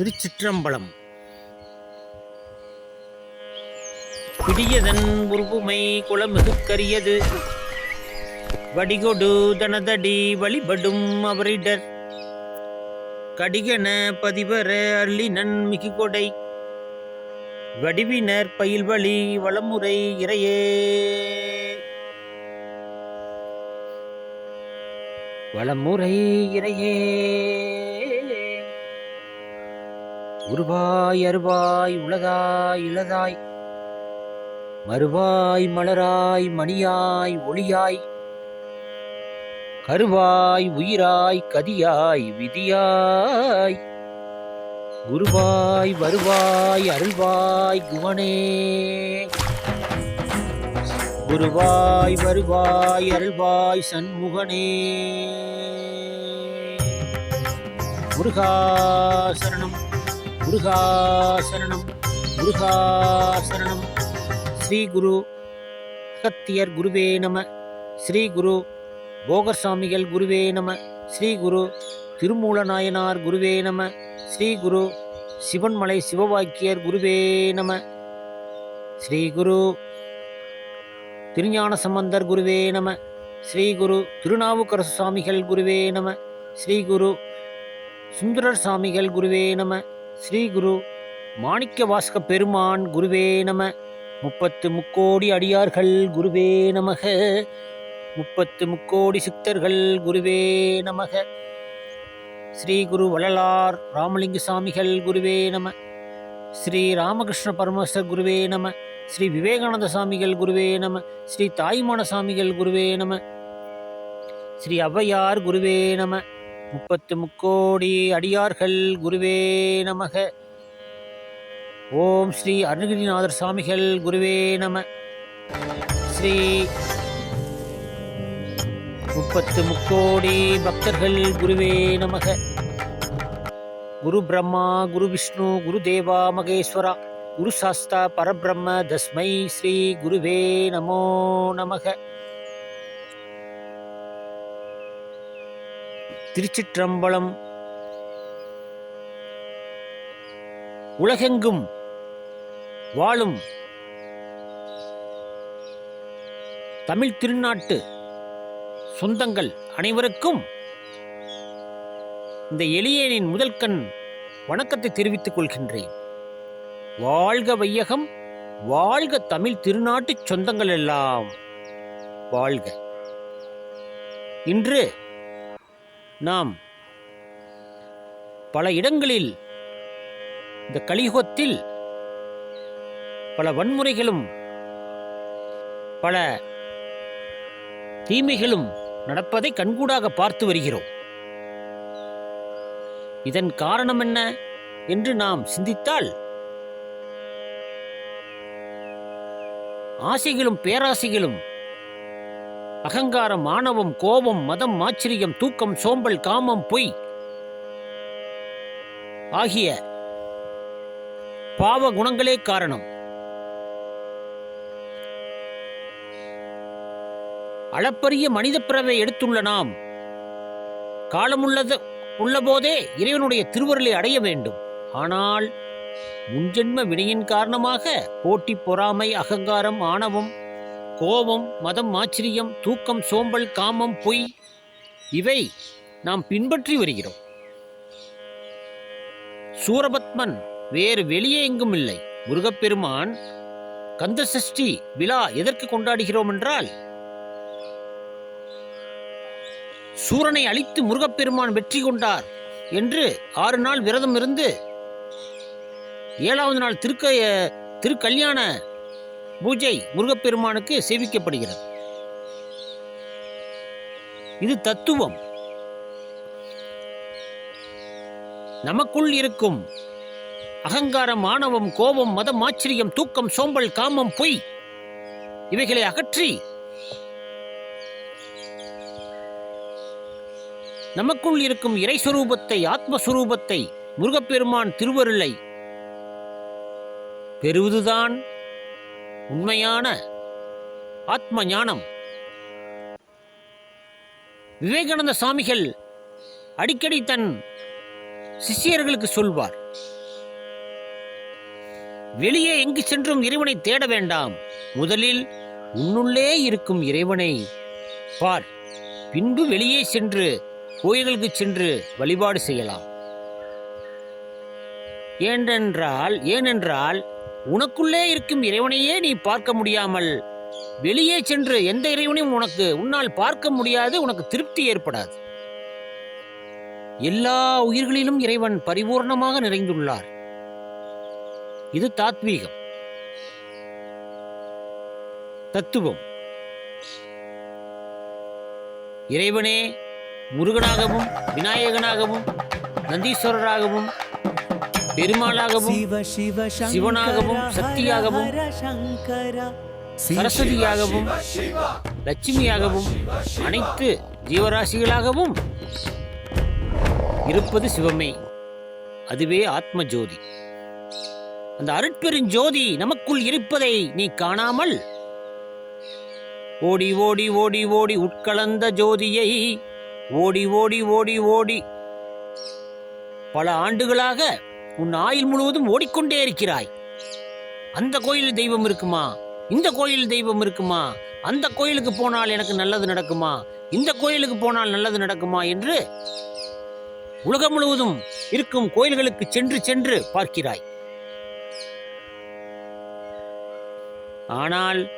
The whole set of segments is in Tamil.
திருச்சிற்றம்பலம். பிடியதன் உருவுமை குளமிகுக்கரியது வடிகொடு தனதடி வழிபடும் அவரிடர். கடிகன பதிவர அள்ளினன் மிகுகொடை. வடிவினர் பயில்வழி வளமுறை இறையே. வளமுறை இறையே. உருவாய் அருவாய் உளதாய் இளதாய். மறுவாய் மலராய் மணியாய் ஒளியாய். கருவாய் உயிராய் கதியாய் விதியாய். குருவாய் வருவாய் அருள்வாய் குவனே குருவாய் வருவாய் அருள்வாய் சண்முகனே. முருகாசரணம் முருகாசரணம் முருகாசரணம். ஸ்ரீ குரு அகத்தியர் குருவே நம. ஸ்ரீ குரு போகர் சாமிகள் குருவே நம. ஸ்ரீ குரு திருமூலநாயனார் குருவே நம. ஸ்ரீ குரு சிவன்மலை சிவவாக்கியர் குருவே நம. ஸ்ரீ குரு திருஞான சம்பந்தர் குருவே நம. ஸ்ரீ குரு திருநாவுக்கரசு சுவாமிகள் குருவே நம. ஸ்ரீ குரு சுந்தரர் சாமிகள் குருவே நம. ஸ்ரீ குரு மாணிக்க வாசக பெருமான் குருவே நம. முப்பத்து முக்கோடி அடியார்கள் குருவே நமக. முப்பத்து முக்கோடி சித்தர்கள் குருவே நமக. ஸ்ரீ குரு வள்ளலார் ராமலிங்க சாமிகள் குருவே நம. ஸ்ரீ ராமகிருஷ்ண பரமஸ்வர் குருவே நம. ஸ்ரீ விவேகானந்த சாமிகள் குருவே நம. ஸ்ரீ தாய்மான சாமிகள் குருவே நம. ஸ்ரீ ஔவையார் குருவே நம. முப்பத்து முக்கோடி அடியார்கள் குருவே நமக. ஓம் ஸ்ரீ அருணகிரிநாதர் சுவாமிகள் குருவே நம. ஸ்ரீ முப்பத்து முக்கோடி பக்தர்கள் குருவே நமக. குரு பிரம்மா குரு விஷ்ணு குரு தேவா மகேஸ்வரா குரு சாஸ்தா பரபிரம்ம தஸ்மை ஸ்ரீ குருவே நமோ நமக. திருச்சிற்றம்பலம். உலகெங்கும் வாழும் தமிழ் திருநாட்டு சொந்தங்கள் அனைவருக்கும் இந்த எளியனின் முதல் கண் வணக்கத்தை தெரிவித்துக் கொள்கின்றேன். வாழ்க வையகம் வாழ்க தமிழ் திருநாட்டு சொந்தங்கள் எல்லாம். வாழ்க. இன்று நாம் பல இடங்களில் இந்த கலியுகத்தில் பல வன்முறைகளும் பல தீமைகளும் நடப்பதை கண்கூடாக பார்த்து வருகிறோம். இதன் காரணம் என்ன என்று நாம் சிந்தித்தால் ஆசைகளும் பேராசைகளும் அகங்காரம் ஆணவம் கோபம் மதம் ஆச்சரியம் தூக்கம் சோம்பல் காமம் பொய். ஆகிய பாவ குணங்களே காரணம். அளப்பரிய மனித பிறவை எடுத்துள்ள நாம் காலமுள்ளது உள்ளபோதே இறைவனுடைய திருவருளை அடைய வேண்டும். ஆனால் முன்ஜென்ம வினையின் காரணமாக போட்டி பொறாமை அகங்காரம் ஆணவம் கோபம் மதம் ஆச்சரியம் தூக்கம் சோம்பல் காமம் பொய் இவை நாம் பின்பற்றி வருகிறோம். சூரபத்மன் வேறு வெளியே எங்கும் இல்லை. முருகப்பெருமான் கந்த சஷ்டி விழா எதற்கு கொண்டாடுகிறோம் என்றால் சூரனை அழித்து முருகப்பெருமான் வெற்றி கொண்டார் என்று ஆறு நாள் விரதம் இருந்து ஏழாவது நாள் திருக்க திருக்கல்யாண பூஜை முருகப்பெருமானுக்கு சேவிக்கப்படுகிறது. இது தத்துவம். நமக்குள் இருக்கும் அகங்காரம் ஆணவம் கோபம் மதம் ஆச்சரியம் தூக்கம் சோம்பல் காமம் பொய் இவைகளை அகற்றி நமக்குள் இருக்கும் இறைஸ்வரூபத்தை ஆத்மஸ்வரூபத்தை முருகப்பெருமான் திருவருளை பெறுவதுதான் உண்மையான ஆத்ம ஞானம் விவேகானந்த சாமிகள் அடிக்கடி தன் சிஷ்யர்களுக்கு சொல்வார் வெளியே எங்கு சென்றும் இறைவனை தேட வேண்டாம். முதலில் உன்னுள்ளே இருக்கும் இறைவனை பார். பின்பு வெளியே சென்று கோயில்களுக்கு சென்று வழிபாடு செய்யலாம். ஏனென்றால் ஏனென்றால் உனக்குள்ளே இருக்கும் இறைவனையே நீ பார்க்க முடியாமல் வெளியே சென்று எந்த இறைவனையும் உனக்கு உன்னால் பார்க்க முடியாது உனக்கு திருப்தி ஏற்படாது. எல்லா உயிர்களிலும் இறைவன் பரிபூர்ணமாக நிறைந்துள்ளார். இது தாத்வீகம். தத்துவம். இறைவனே முருகனாகவும் விநாயகனாகவும் நந்தீஸ்வரராகவும் பெருமாளாகவும் சிவனாகவும் சக்தியாகவும் சரஸ்வதியாகவும் லட்சுமியாகவும் அனைத்து ஜீவராசிகளாகவும் இருப்பது சிவமே. அதுவே ஆத்ம ஜோதி அந்த அருட்பெருஞ்சோதி நமக்குள் இருப்பதை நீ காணாமல் ஓடி ஓடி ஓடி ஓடி உட்கலந்த ஜோதியை ஓடி ஓடி ஓடி ஓடி பல ஆண்டுகளாக உன் ஆயுள் முழுவதும் ஓடிக்கொண்டே இருக்கிறாய். அந்த கோயில் தெய்வம் இருக்குமா? இந்த கோயில் தெய்வம் இருக்குமா? அந்த கோயிலுக்கு போனால் எனக்கு நல்லது நடக்குமா? இந்த கோயிலுக்கு போனால் நல்லது நடக்குமா என்று உலகம் முழுவதும் இருக்கும் கோயில்களுக்கு சென்று சென்று பார்க்கிறாய். ஆனால்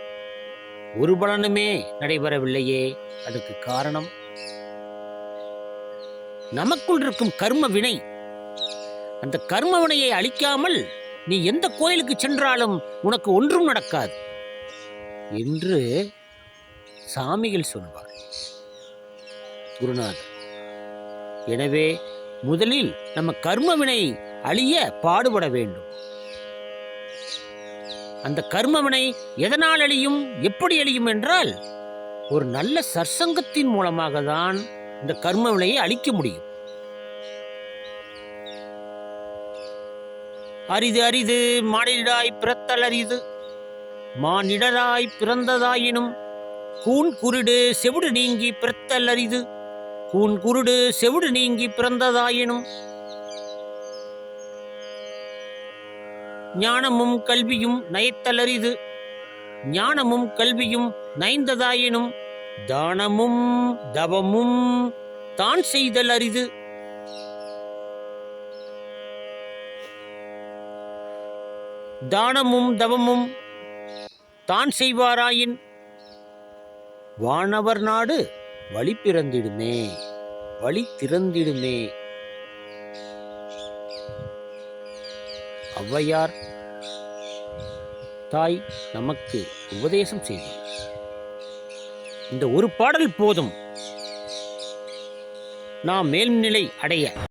ஒரு பலனுமே நடைபெறவில்லையே. அதுக்கு காரணம்? நமக்குள் இருக்கும் கர்ம வினை அந்த கர்ம வினையை அழிக்காமல் நீ எந்த கோயிலுக்கு சென்றாலும் உனக்கு ஒன்றும் நடக்காது. என்று சாமிகள் சொல்வார். குருநாதர் எனவே முதலில் நம்ம கர்மவினை அழிய பாடுபட வேண்டும். அந்த கர்மவினை எதனால் அழியும் எப்படி அழியும் என்றால் ஒரு நல்ல சற்சங்கத்தின் மூலமாக தான் இந்த கர்மவினையை அழிக்க முடியும். அரிது அரிது மானிடாய் பிறத்தல் அரிது மானிடராய் பிறந்ததாயினும் கூன் குருடு செவிடு நீங்கி பிறத்தல் அரிது கூன் குருடு செவிடு நீங்கி பிறந்ததாயினும் ஞானமும் கல்வியும் நயத்தலரிது. ஞானமும் கல்வியும் நயந்ததாயினும் தானமும் தவமும் தான் செய்தல் அரிது தானமும் தவமும் தான் செய்வாராயின் வானவர் நாடு வழி பிறந்திடுமே வழி திறந்திடுமே. ஔவையார் தாய் நமக்கு உபதேசம் செய்தார். இந்த ஒரு பாடல் போதும். நாம் மேல்நிலை அடைய